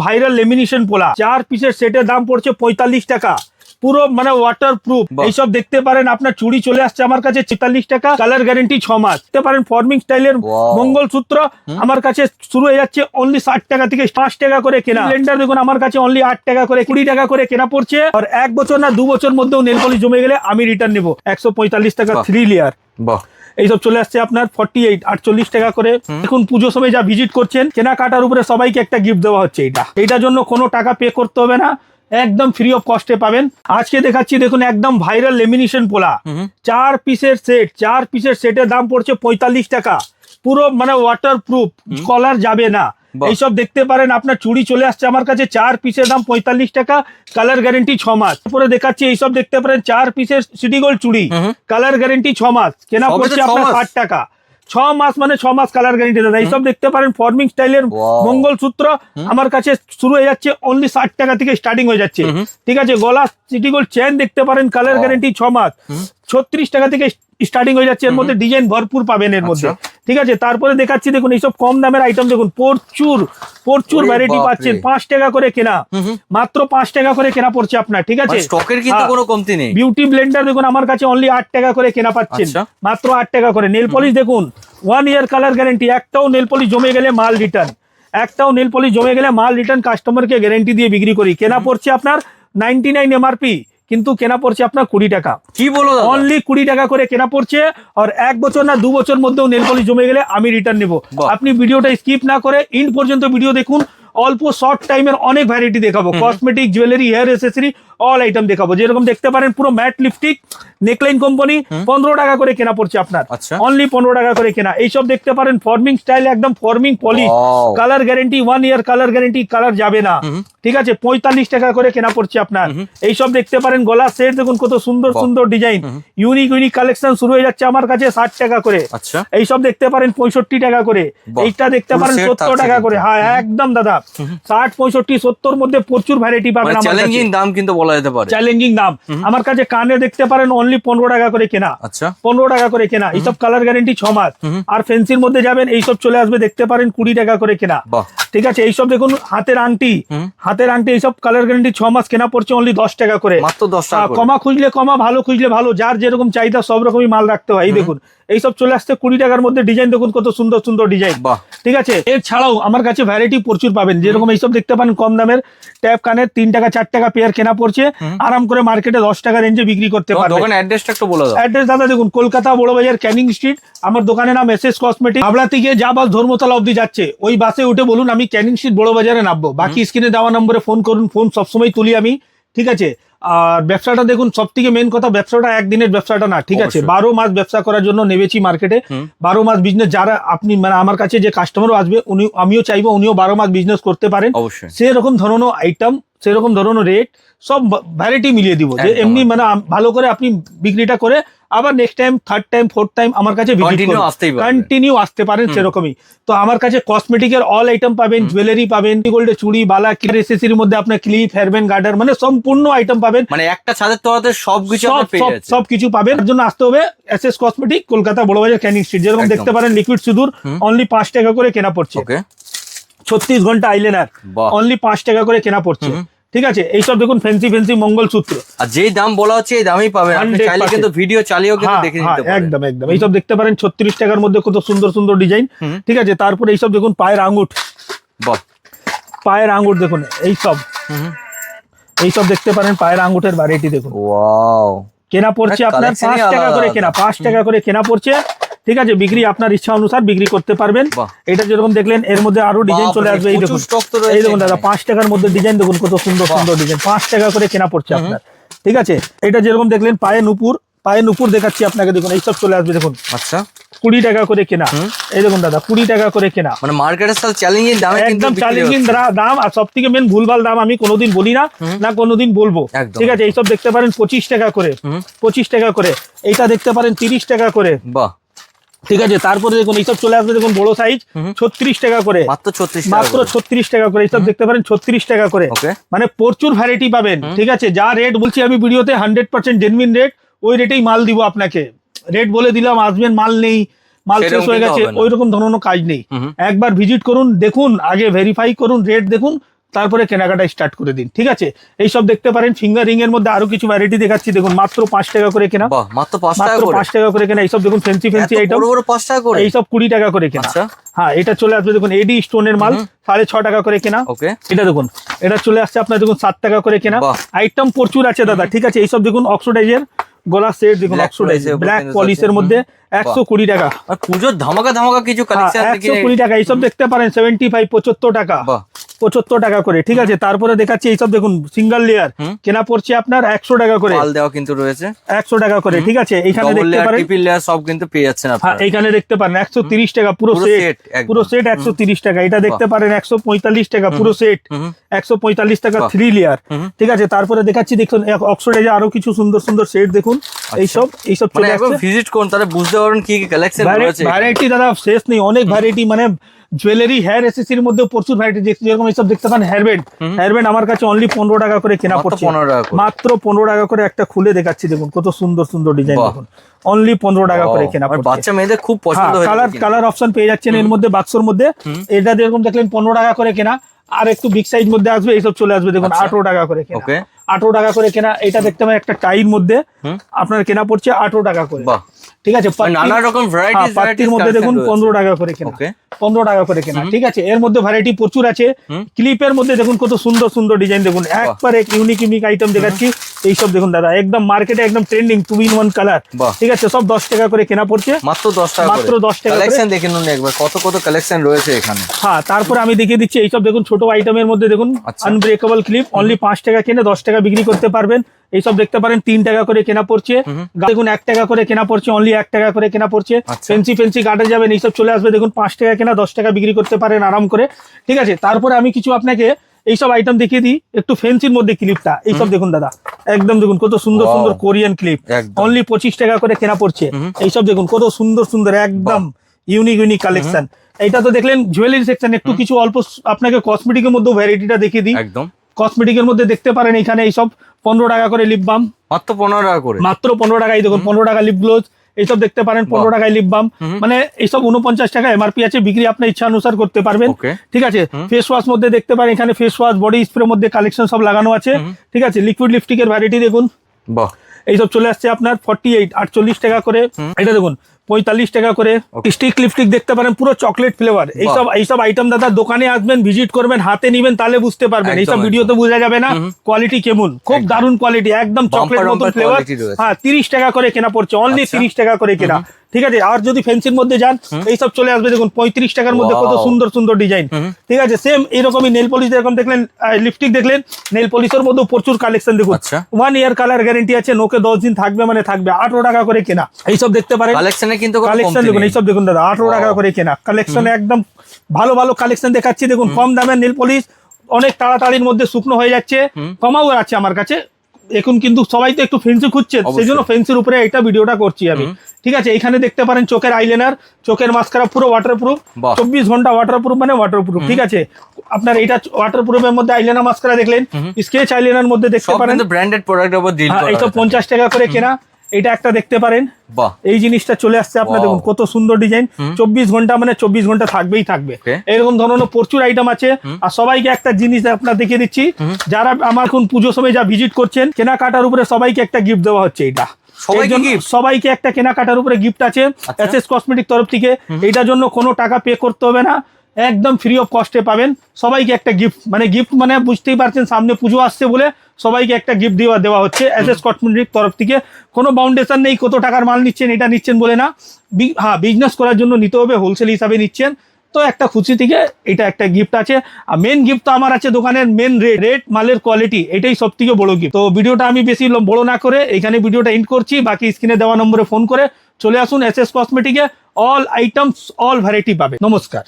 Viral lamination পোলা। চার পিসের সেটের দাম পড়ছে পঁয়তাল্লিশ টাকা। পুরো মানে ওয়াটার প্রুফ এইসব দেখতে পারেন আপনার চুড়ি চলে আসছে আমার কাছে তেতাল্লিশ টাকা কালার গ্যারেন্টি ছ মাস। দেখতে পারেন ফর্মিং স্টাইলের. মঙ্গলসূত্র। আমার কাছে শুরু হয়ে যাচ্ছে অনলি ষাট টাকা থেকে পাঁচ টাকা করে কেনা। ব্লেন্ডার দেখুন আমার কাছে অনলি আট টাকা করে কুড়ি টাকা করে কেনা পড়ছে। আর এক বছর না দু বছর মধ্যেও নেল পলিশ জমে গেলে আমি রিটার্ন নেব। একশো পঁয়তাল্লিশ টাকা থ্রি লেয়ার বাহ। এইসব চলে আসছে আপনার ফর্টি এইট আটচল্লিশ টাকা করে। এখন পুজো সময় যা ভিজিট করছেন কেনাকাটার উপরে সবাইকে একটা গিফট দেওয়া হচ্ছে এটা এইটার জন্য কোনো টাকা পে করতে হবে না। একদম ফ্রি অফ কস্টে পাবেন। আজকে দেখাচ্ছি দেখুন একদম ভাইরাল লেমিনেশন পোলা। চার পিসের সেট চার পিসের সেটের দাম পড়ছে পঁয়তাল্লিশ টাকা। পুরো মানে ওয়াটার প্রুফ কলার যাবে না। এইসব দেখতে পারেন আপনার চুড়ি চলে আসছে আমার কাছে চার পিসের দাম পঁয়তাল্লিশ টাকা কালার গ্যারেন্টি ছ মাস। তারপরে দেখাচ্ছি এইসব দেখতে পারেন চার পিসের সিটি গোল্ড চুড়ি কালার গ্যারেন্টি ছ মাস। কেনা পড়ছে আপনার? ষাট টাকা। ছ মাস মানে ছ মাস কালার গ্যারেন্টি দাদা এইসব দেখতে পারেন ফর্মিং স্টাইলের. মঙ্গলসূত্র আমার কাছে শুরু হয়ে যাচ্ছে অনলি ষাট টাকা থেকে স্টার্টিং হয়ে যাচ্ছে। ঠিক আছে গলা সিটি গোল্ড চেন দেখতে পারেন কালার গ্যারেন্টি ছ মাস। ছত্রিশ টাকা থেকে স্টার্টিং হয়ে যাচ্ছে এর মধ্যে ডিজাইন ভরপুর পাবেন এর মধ্যে। আচ্ছা। ঠিক আছে? তারপরে দেখাচ্ছি দেখুন এইসব কম দামের আইটেম দেখুন প্রচুর প্রচুর ভ্যারাইটি পাচ্ছেন। পাঁচ টাকা করে কেনা। মাত্র পাঁচ টাকা করে কেনা পড়ছে আপনার ঠিক আছে? স্টকের কিন্তু হ্যাঁ। কোনো কমতি নেই। বিউটি ব্লেন্ডার দেখুন আমার কাছে অনলি আট টাকা করে কেনা পাচ্ছেন। আচ্ছা। মাত্র আট টাকা করে। নেল পলিশ দেখুন ওয়ান ইয়ার কালার গ্যারেন্টি একটাও নেল পলিশ জমে গেলে মাল রিটার্ন একটাও নেল পলিশ জমে গেলে মাল রিটার্ন কাস্টমারকে গ্যারেন্টি দিয়ে বিক্রি করি। কেনা পড়ছে আপনার নাইনটি নাইন এমআরপি কিন্তু কেনা পড়ছে আপনার কুড়ি টাকা। কি বলো অনলি কুড়ি টাকা করে কেনা পড়ছে আর এক বছর না দু বছর মধ্যেও নেল পলিশ জমে গেলে আমি রিটার্ন নেব। আপনি ভিডিওটা স্কিপ না করে ইন পর্যন্ত ভিডিও দেখুন অল্প শর্ট টাইমের অনেক ভ্যারাইটি দেখাবো। Cosmetic jewellery hair accessory all item দেখাবো। যেরকম দেখতে পারেন পুরো ম্যাট লিপস্টিক নেকলাইন কোম্পানি পনেরো টাকা করে কেনা পড়ছে আপনার। আচ্ছা। অনলি পনেরো টাকা করে কেনা। এইসব দেখতে পারেন ফর্মিং স্টাইল একদম forming polish colour guarantee one year colour guarantee colour যাবে না। ঠিক আছে পঁয়তাল্লিশ টাকা করে কেনা পড়ছে আপনার। এইসব দেখতে পারেন গলা সেট দেখুন কত সুন্দর সুন্দর ডিজাইন। ইউনিক ইউনিক কালেকশন শুরু হয়ে যাচ্ছে আমার কাছে ষাট টাকা করে। আচ্ছা। এইসব দেখতে পারেন পঁয়ষট্টি টাকা করে। এইটা দেখতে পারেন সত্তর টাকা করে। হ্যাঁ একদম দাদা। ষাট পঁয়ষট্টি সত্তর মধ্যে প্রচুর ভ্যারাইটি পাবেন মানে চ্যালেঞ্জিং দাম কিন্তু বলা যেতে পারে। চ্যালেঞ্জিং দাম। আমার কাছে কানে দেখতে পারেন অনলি পনেরো টাকা করে কেনা। আচ্ছা। পনেরো টাকা করে কেনা। এইসব কালার গ্যারেন্টি ছ মাস। আর ফেন্সির মধ্যে যাবেন এইসব চলে আসবে দেখতে পারেন কুড়ি টাকা করে কেনা। ঠিক আছে এইসব দেখুন হাতের আংটি। হাতের আংটি এইসব কালার গ্যারান্টি ছ মাস কেনা পড়ছে অনলি দশ টাকা করে। মাত্র দশ টাকা কমা খুঁজলে কমা ভালো খুঁজলে ভালো যার যেরকম চাহিদা সব রকমই মাল রাখতে হয়। এই দেখুন এইসব চলে আসছে কুড়ি টাকার মধ্যে ডিজাইন দেখুন কত সুন্দর সুন্দর ডিজাইন ঠিক আছে? এছাড়াও আমার কাছে ভ্যারাইটি প্রচুর পাবেন। যেরকম এইসব দেখতে পারেন কম দামের। ট্যাপ কানের তিন টাকা চার টাকা পেয়ার কেনা পড়ছে। আরাম করে মার্কেটে দশ টাকা রেঞ্জে বিক্রি করতে তোমার পারবে। অ্যাড্রেসটা একটু বলে অ্যাড্রেস দাদা দেখুন কলকাতা বড় বাজার ক্যানিং স্ট্রিট আমার দোকানের নাম এস এস কসমেটিক হাবড়া থেকে যা বাস ধর্মতলা অব্দি যাচ্ছে ওই বাসে উঠে বলুন আমি ক্যানিং স্ট্রিট বড় বাজারে নামবো। বাকি স্ক্রিনে দেওয়া নম্বরে ফোন করুন ফোন সবসময় তুলি আমি। ঠিক আছে? আর ব্যবসাটা দেখুন সব থেকে মেন কথা ব্যবসাটা একদিনের ব্যবসাটা না ঠিক আছে? বারো মাস ব্যবসা করার জন্য নেবেছি মার্কেটে বারো মাস বিজনেস যারা আপনি মানে আমার কাছে যে কাস্টমারও আসবে উনি আমিও চাইব উনিও বারো মাস বিজনেস করতে পারেন। সেরকম ধরনের আইটেম সেরকম ধরনের রেট সব ভ্যারাইটি মিলিয়ে দিব। যে এমনি মানে ভালো করে আপনি বিক্রিটা করে আবার next time third time fourth time আমার কাছে। কন্টিনিউ আসতে পারেন সেরকমই। তো আমার কাছে কসমেটিকের অল আইটেম পাবেন জুয়েলারি পাবেন গোল্ডের চুড়ি বালা এসেসির মধ্যে আপনার ক্লিপ হেয়ারব্যান্ড গার্ডার মানে সম্পূর্ণ আইটেম পাবেন। মানে একটা ছাদের তলাতে সবকিছু সব আপনার পেয়ে সব যাচ্ছে। সব কিছু পাবেন। তার জন্য আসতে হবে S S cosmetic Kolkata Barabazar Canning Street যেরকম দেখতে পারেন লিকুইড সিঁদুর অনলি পাঁচ টাকা করে কেনা পড়ছে। ছত্রিশ ঘণ্টা আইলেনার বাহ। অনলি পাঁচ টাকা করে কেনা পড়ছে। ঠিক আছে? এইসব দেখুন ফ্যান্সি ফ্যান্সি মঙ্গলসূত্র। আর যেই দাম বলা হচ্ছে এই দামেই পাবেন। আপনি চাইলে কিন্তু ভিডিও চালিয়েও কিন্তু হ্যাঁ, দেখে হ্যাঁ, নিতে পারেন। একদম একদম। এইসব দেখতে পারেন ছত্রিশ টাকার মধ্যে কত সুন্দর সুন্দর ডিজাইন। ঠিক আছে? তারপরে এইসব দেখুন পায়ের আঙ্গুঠ বাহ। পায়ের আঙ্গুঠ দেখুন এইসব। এইসব দেখতে পারেন পায়ের আঙ্গুঠের ভ্যারাইটি দেখুন। ওয়াও কেনা পড়ছে আপনার collection-ই পাঁচ টাকা করে কেনা পাঁচ টাকা করে কেনা পড়ছে। ঠিক আছে বিক্রি আপনার ইচ্ছা অনুসার বিক্রি করতে পারবেন। এটা যেরকম দেখলেন এর মধ্যে আরও ডিজাইন চলে আসবে এই দেখুন। এই দেখুন দাদা পাঁচ টাকার মধ্যে ডিজাইন দেখুন কত সুন্দর সুন্দর ডিজাইন পাঁচ টাকা করে কেনা পড়ছে আপনার। ঠিক আছে এটা যেরকম দেখলেন পায়ে নুপুর পায়ে নুপুর দেখাচ্ছি আপনাকে দেখুন এইসব চলে আসবে দেখুন। আচ্ছা। কুড়ি টাকা করে কেনা। এই দেখুন দাদা কুড়ি টাকা করে কেনা। মানে মার্কেটের সাথে চ্যালেঞ্জিং দামে একদম চ্যালেঞ্জিং দাম আর সব থেকে মেন ভুলভাল দাম আমি কোনোদিন বলি না না কোনোদিন বলব। ঠিক আছে এইসব দেখতে পারেন পঁচিশ টাকা করে। পঁচিশ টাকা করে। এইটা দেখতে পারেন তিরিশ টাকা করে। বাহ। ঠিক আছে তারপরে দেখুন এইসব চলে আসবে দেখুন বড় সাইজ ছত্রিশ টাকা করে। মাত্র ছত্রিশ মাত্র ছত্রিশ টাকা করে এইসব দেখতে পারেন ছত্রিশ টাকা করে। মানে প্রচুর ভ্যারাইটি পাবেন ঠিক আছে যা রেট বলছি আমি ভিডিওতে হান্ড্রেড পার্সেন্ট জেনুইন রেট ওই রেটেই মাল দিব আপনাকে। রেট বলে দিলাম আসবেন মাল নেই মাল শেষ হয়ে গেছে। ওই রকম ধরনের কাজ নেই। একবার ভিজিট করুন দেখুন আগে ভেরিফাই করুন রেট দেখুন তারপরে কেনাকাটা স্টার্ট করে দিন ঠিক আছে? এইসব দেখতে পারেন ফিঙ্গার রিং এর মধ্যে আরও কিছু ভ্যারাইটি দেখাচ্ছি দেখুন মাত্র পাঁচ টাকা করে কেনা। মাত্র পাঁচ টাকা মাত্র করে? পাঁচ টাকা করে কেনা এইসব দেখুন ফেন্সি ফেন্সি আইটেম বড় বড় পাঁচ টাকা করে? এইসব কুড়ি টাকা করে কেনা। আচ্ছা। হ্যাঁ এটা চলে আসবে দেখুন এডি স্টোনের মাল সাড়ে ছ টাকা করে কেনা। ওকে এটা দেখুন এটা চলে আসছে আপনার দেখুন সাত টাকা করে কেনা। আইটেম প্রচুর আছে দাদা ঠিক আছে? এইসব দেখুন অক্সোডাইজের গলা সেট দেখুন অক্সোডাইজ ব্ল্যাক পলিশের মধ্যে একশো কুড়ি টাকা। আর পুজোর ধামাকা ধামাকা কিছু কালেকশন হ্যাঁ, একশো কুড়ি টাকা এইসব দেখতে পারেন সেভেন্টি ফাইভ পঁচাত্তর টাকা। বাহ। পঁচাত্তর টাকা করে ঠিক আছে? তারপরে দেখাচ্ছি এইসব দেখুন সিঙ্গেল লেয়ার কেনা পড়ছে আপনার একশো টাকা করে। পাল দেওয়া কিন্তু রয়েছে। একশো টাকা করে ঠিক আছে? ডবল দেখতে পারেন। লেয়ার সব কিন্তু পেয়ে যাচ্ছেন হ্যাঁ আপনারা। এইখানে দেখতে পারেন একশো তিরিশ টাকা পুরো সেট পুরো সেট একশো তিরিশ টাকা। এটা দেখতে পারেন একশো পঁয়তাল্লিশ টাকা পুরো সেট একশো পঁয়তাল্লিশ টাকা থ্রি লেয়ার ঠিক আছে? তারপরে দেখাচ্ছি দেখুন অক্সফোর্ডে আরও কিছু সুন্দর সুন্দর সেট দেখুন এইসব এইসব মানে চলে আসছে। ভিজিট করুন তাহলে বুঝতে পারবেন কি কি কালেকশন রয়েছে। ভ্যারাইটি দাদা শেষ নেই অনেক ভ্যারাইটি মানে জুয়েলারি হেয়ার এসেসির মধ্যে প্রচুর ভ্যারাইটি যেরকম এইসব দেখতে পান হেয়ার ব্যান্ড হেয়ার ব্যান্ড আমার কাছে অনলি পনেরো টাকা করে কেনা পড়ছে। 15 টাকা করে। মাত্র পনেরো টাকা করে একটা খুলে দেখাচ্ছি দেখুন কত সুন্দর সুন্দর ডিজাইন দেখুন। অনলি পনেরো টাকা করে কেনা পড়ছে। বাচ্চা মেয়েদের খুব পছন্দ কালার কালার অপশন পেয়ে যাচ্ছেন এর মধ্যে বাক্সর মধ্যে। এটা যেরকম দেখলেন পনেরো টাকা করে কেনা। আর একটু বিগ সাইজ মধ্যে আসবে এইসব চলে আসবে দেখুন আচ্ছা। আঠারো টাকা করে কেনা। আঠারো টাকা করে কেনা এটা দেখতে পাবেন একটা টাইর মধ্যে। আপনার কেনা পড়ছে আঠারো টাকা করে। ঠিক আছে? মানে নানা রকম ভ্যারাইটিস পাত্তির মধ্যে দেখুন পনেরো টাকা করে কেনা। ওকে পনেরো টাকা করে কেনা ঠিক আছে? এর মধ্যে ভ্যারাইটি প্রচুর আছে। ক্লিপের মধ্যে দেখুন কত সুন্দর সুন্দর ডিজাইন দেখুন। একবার এক ইউনিক ইউনিক আইটেম দেখাচ্ছি। এইসব দেখুন দাদা একদম মার্কেটে একদম trending two in one colour ঠিক আছে? সব দশ টাকা করে কেনা পড়ছে। মাত্র দশ টাকা মাত্র 10 টাকা কালেকশন দেখে নিন একবার কত কত কালেকশন রয়েছে এখানে। হ্যাঁ তারপরে আমি দেখিয়ে দিচ্ছি এইসব দেখুন ছোট আইটেমের মধ্যে দেখুন। আনব্রেকেবল ক্লিপ অনলি পাঁচ টাকা কিনে দশ টাকা বিক্রি করতে পারবেন। এইসব দেখতে পারেন তিন টাকা করে কেনা পড়ছে। দেখুন এক টাকা করে কেনা পড়ছে অনলি এক টাকা করে কেনা পড়ছে। আচ্ছা। ফেন্সি ফেন্সি গার্ডে যাবেন এইসব চলে আসবে দেখুন পাঁচ টাকা কেনা দশ টাকা বিক্রি করতে পারেন আরাম করে। ঠিক আছে তারপরে আমি কিছু আপনাকে এইসব আইটেম দেখিয়ে দিই একটু ফেন্সির মধ্যে ক্লিপটা এইসব দেখুন দাদা একদম দেখুন কত সুন্দর সুন্দর কোরিয়ান ক্লিপ অনলি পঁচিশ টাকা করে কেনা পড়ছে। এইসব দেখুন কত সুন্দর সুন্দর একদম ইউনিক ইউনিক কালেকশন এইটা তো দেখলেন জুয়েলারি সেকশন একটু কিছু অল্প আপনাকে কসমেটিকের মধ্যে ভ্যারাইটিটা দেখিয়ে দিই। একদম। কসমেটিকের মধ্যে দেখতে পারেন এখানে এইসব পনেরো টাকা করে লিপ বাম মাত্র পনেরো টাকা করে? মাত্র পনেরো টাকায় দেখুন পনেরো টাকা লিপ গ্লোজ এইসব দেখতে পারেন পনেরো টাকায় লিপ বাম মানে এইসব উনপঞ্চাশ টাকা এমআরপি আছে বিক্রি আপনার ইচ্ছা অনুসার করতে পারবেন। ঠিক আছে? ফেস ওয়াশ মধ্যে দেখতে পারেন এখানে ফেস ওয়াশ বডি স্প্রে মধ্যে কালেকশন সব লাগানো আছে। ঠিক আছে? লিকুইড লিপস্টিকের ভ্যারাইটি দেখুন। বাহ। এইসব চলে আসছে আপনার ফর্টি এইট আটচল্লিশ টাকা করে। এটা দেখুন পঁয়তাল্লিশ টাকা করে স্টিক লিপস্টিক দেখতে পারেন পুরো চকলেট ফ্লেভার এইসব এইসব আইটেম দাদা দোকানে আসবেন ভিজিট করবেন হাতে নিবেন তাহলে বুঝতে পারবেন। এইসব ভিডিও ভিডিওতে বোঝা যাবে না। কোয়ালিটি কেমন? খুব দারুণ কোয়ালিটি একদম চকলেট মতন ফ্লেভার হ্যাঁ তিরিশ টাকা করে কেনা পড়ছে অনলি আচ্ছা। তিরিশ টাকা করে কেনা। ঠিক আছে? আর যদি ফেন্সির মধ্যে যান এইসব চলে আসবে। দেখুন পঁয়ত্রিশ টাকার মধ্যে কত সুন্দর সুন্দর ডিজাইন ঠিক আছে? সেম এরকমই নেল পলিশ যেরকম দেখলেন লিপস্টিক দেখলেন নেল পলিশের মধ্যে প্রচুর কালেকশন দেখুন। ওয়ান ইয়ার কালার গ্যারেন্টি আছে নোকে দশ দিন থাকবে মানে থাকবে। আঠারো টাকা করে কেনা। এইসব দেখতে পারেন। কালেকশনে কিন্তু কালেকশন দেখুন। এইসব দেখুন দাদা আঠারো টাকা করে কেনা। কালেকশন একদম ভালো ভালো কালেকশন দেখাচ্ছি। দেখুন কম দামের নেল পলিশ অনেক তাড়াতাড়ির মধ্যে শুকনো হয়ে যাচ্ছে। কমাও আছে আমার কাছে। এখন কিন্তু সবাই তো একটু ফেন্সি খুঁজছে সেই জন্য ফেন্সির উপরে এটা ভিডিওটা করছি আমি। ঠিক আছে এখানে দেখতে পারেন চোখের আইলাইনার চোখের মাস্কারা পুরো ওয়াটারপ্রুফ প্রুফ চব্বিশ ঘণ্টা ওয়াটারপ্রুফ মানে ওয়াটারপ্রুফ ঠিক আছে? আপনার এটা ওয়াটারপ্রুফের মধ্যে আইলাইনার মাস্কারা দেখলেন স্কেচ আইলাইনার মধ্যে দেখতে পারেন। ব্র্যান্ডেড প্রোডাক্ট আছে। পঞ্চাশ টাকা করে কেনা। এটা একটা দেখতে পারেন। এই জিনিসটা চলে আসছে আপনার দেখুন কত সুন্দর ডিজাইন। চব্বিশ ঘণ্টা মানে চব্বিশ ঘণ্টা থাকবেই থাকবে। এরকম ধরনের প্রচুর আইটেম আছে। আর সবাইকে একটা জিনিস আপনার দেখিয়ে দিচ্ছি। যারা আমার এখন পুজো সময় যা ভিজিট করছেন কেনাকাটার উপরে সবাইকে একটা গিফট দেওয়া হচ্ছে এটা। সবাইকে একটা কেনাকাটার উপরে গিফট আছে। এস এস কসমেটিক তরফ থেকে। এটার জন্য কোনো টাকা পে করতে হবে না। একদম ফ্রি অফ কস্টে পাবেন। সবাইকে একটা গিফট মানে গিফট মানে বুঝতেই পারছেন সামনে পুজো আসছে বলে সবাইকে একটা গিফট দেওয়া দেওয়া হচ্ছে। এস এস কসমেটিক তরফ থেকে। কোনো বাউন্ডেশন নেই কত টাকার মাল নিচ্ছেন এটা নিচ্ছেন বলে না। হ্যাঁ বিজনেস করার জন্য নিতে হবে হোলসেল হিসাবে নিচ্ছেন। তো একটা খুশি থেকে এটা একটা গিফট আছে। আর মেন গিফট তো আমার আছে দোকানের মেন রেট রেট মালের কোয়ালিটি এটাই সব থেকে বড় গিফট তো ভিডিওটা আমি বেশি বড় না করে এখানে ভিডিওটা এন্ড করছি। বাকি স্ক্রিনে দেওয়া নম্বরে ফোন করে চলে আসুন এস এস কসমেটিকে অল আইটেমস অল ভ্যারাইটি পাবে নমস্কার।